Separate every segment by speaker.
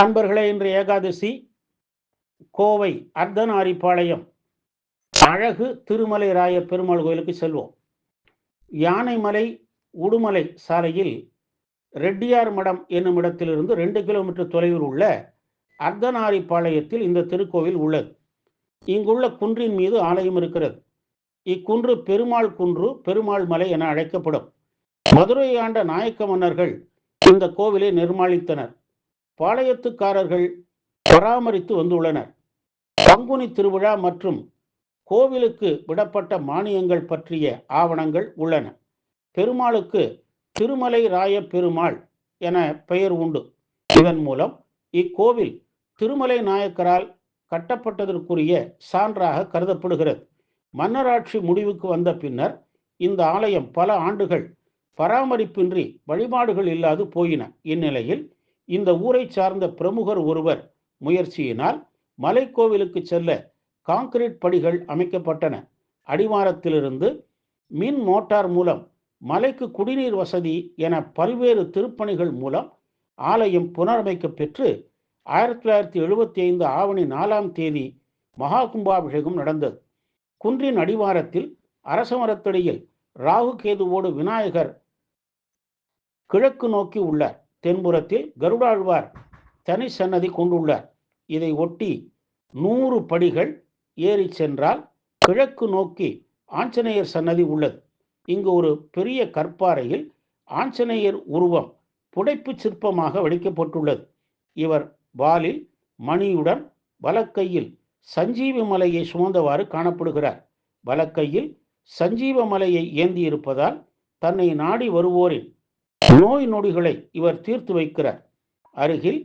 Speaker 1: அன்பர்களே இன்று ஏகாதசி கோவை அர்த்தநாரிப்பாளையம் அழகு திருமலை ராய பெருமாள் கோயிலுக்கு செல்வோம். யானைமலை உடுமலை சாலையில் ரெட்டியார் மடம் என்னும் இடத்திலிருந்து ரெண்டு கிலோமீட்டர் தொலைவில் உள்ள அர்த்தநாரிப்பாளையத்தில் இந்த திருக்கோவில் உள்ளது. இங்குள்ள குன்றின் மீது ஆலயம் இருக்கிறது. இக்குன்று பெருமாள் குன்று பெருமாள் மலை என அழைக்கப்படும். மதுரை ஆண்ட நாயக்க மன்னர்கள் இந்த கோவிலை நிர்மாணித்தனர். பாளையத்துக்காரர்கள் பராமரித்து வந்துள்ளனர். பங்குனி திருவிழா மற்றும் கோவிலுக்கு விடப்பட்ட மானியங்கள் பற்றிய ஆவணங்கள் உள்ளன. பெருமாளுக்கு திருமலை ராய பெருமாள் என பெயர் உண்டு. இதன் மூலம் இக்கோவில் திருமலை நாயக்கரால் கட்டப்பட்டதற்குரிய சான்றாக கருதப்படுகிறது. மன்னராட்சி முடிவுக்கு வந்த பின்னர் இந்த ஆலயம் பல ஆண்டுகள் பராமரிப்பின்றி வழிபாடுகள் இல்லாது போயின. இந்நிலையில் இந்த ஊரை சார்ந்த பிரமுகர் ஒருவர் முயற்சியினால் மலைக்கோவிலுக்கு செல்ல காங்கிரீட் படிகள் அமைக்கப்பட்டன. அடிவாரத்திலிருந்து மின் மோட்டார் மூலம் மலைக்கு குடிநீர் வசதி என பல்வேறு திருப்பணிகள் மூலம் ஆலயம் புனரமைக்க பெற்று ஆயிரத்தி தொள்ளாயிரத்தி எழுபத்தி ஐந்து ஆவணி நாலாம் தேதி மகா கும்பாபிஷேகம் நடந்தது. குன்றின் அடிவாரத்தில் அரசமரத்தடியில் ராகு கேதுவோடு விநாயகர் கிழக்கு நோக்கி உள்ளார். தென்புறத்தில் கருடாழ்வார் தனி சன்னதி கொண்டுள்ளார். இதை ஒட்டி நூறு படிகள் ஏறி சென்றால் கிழக்கு நோக்கி ஆஞ்சநேயர் சன்னதி உள்ளது. இங்கு ஒரு பெரிய கற்பாறையில் ஆஞ்சநேயர் உருவம் புடைப்பு சிற்பமாக வடிக்கப்பட்டுள்ளது. இவர் வாலில் மணியுடன் வலக்கையில் சஞ்சீவ மலையை சுமந்தவாறு காணப்படுகிறார். வலக்கையில் சஞ்சீவ மலையை ஏந்தியிருப்பதால் தன்னை நாடி வருவோரின் நோய் நொடிகளை இவர் தீர்த்து வைக்கிறார். அருகில்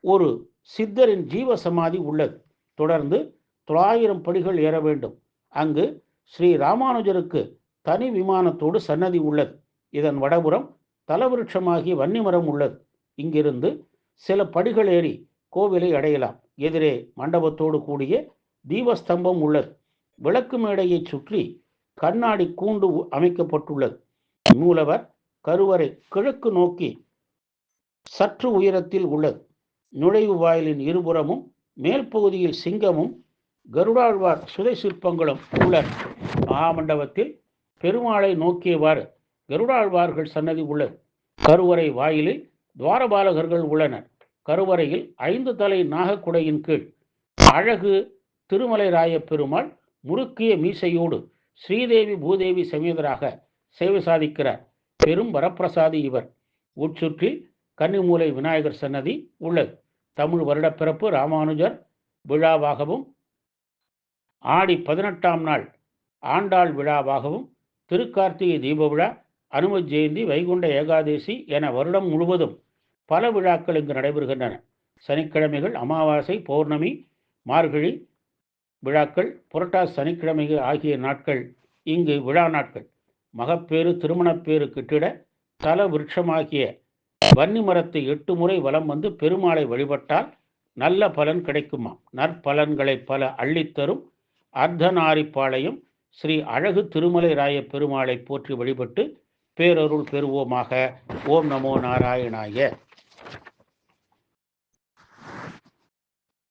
Speaker 1: ஒரு சித்தரின் ஜீவ சமாதி உள்ளது. தொடர்ந்து தொள்ளாயிரம் படிகள் ஏற வேண்டும். அங்கு ஸ்ரீ ராமானுஜருக்கு தனி விமானத்தோடு சன்னதி உள்ளது. இதன் வடபுறம் தலவிருட்சமாகிய வன்னிமரம் உள்ளது. இங்கிருந்து சில படிகள் ஏறி கோவிலை அடையலாம். எதிரே மண்டபத்தோடு கூடிய தீபஸ்தம்பம் உள்ளது. விளக்கு மேடையைச் சுற்றி கண்ணாடி கூண்டு அமைக்கப்பட்டுள்ளது. மூலவர் கருவறை கிழக்கு நோக்கி சற்று உயரத்தில் உள்ளது. நுழைவு வாயிலின் இருபுறமும் மேல் பகுதியில் சிங்கமும் கருடாழ்வார் சுதை சிற்பங்களும் உள்ளன. மகாமண்டபத்தில் பெருமாளை நோக்கியவாறு கருடாழ்வார்கள் சன்னதி உள்ளது. கருவறை வாயிலில் துவாரபாலகர்கள் உள்ளனர். கருவறையில் ஐந்து தலை நாகக்குடையின் கீழ் அழகு திருமலை ராய பெருமாள் முறுக்கிய மீசையோடு ஸ்ரீதேவி பூதேவி சமேதராக சேவை சாதிக்கிறார். பெரும் வரப்பிரசாதி இவர். உட்சுற்றில் கன்னிமூலை விநாயகர் சன்னதி உள்ளது. தமிழ் வருடப்பிறப்பு ராமானுஜர் விழாவாகவும் ஆடி பதினெட்டாம் நாள் ஆண்டாள் விழாவாகவும் திருக்கார்த்திகை தீப விழா அனும ஜெயந்தி வைகுண்ட ஏகாதேசி என வருடம் முழுவதும் பல விழாக்கள் இங்கு நடைபெறுகின்றன. சனிக்கிழமைகள் அமாவாசை பௌர்ணமி மார்கழி விழாக்கள் புரட்டாசி சனிக்கிழமைகள் ஆகிய நாட்கள் இங்கு விழா நாட்கள். மகப்பேறு திருமணப்பேறு கிட்டிட தல விருட்சமாகிய வன்னி மரத்தை எட்டு முறை வலம் வந்து பெருமாளை வழிபட்டால் நல்ல பலன் கிடைக்குமா நற்பலன்களை பல அள்ளித்தரும் அர்த்தநாரிப்பாளையம் ஸ்ரீ அழகு திருமலை ராய பெருமாளை போற்றி வழிபட்டு பேரருள் பெறுவோமாக. ஓம் நமோ நாராயணாய.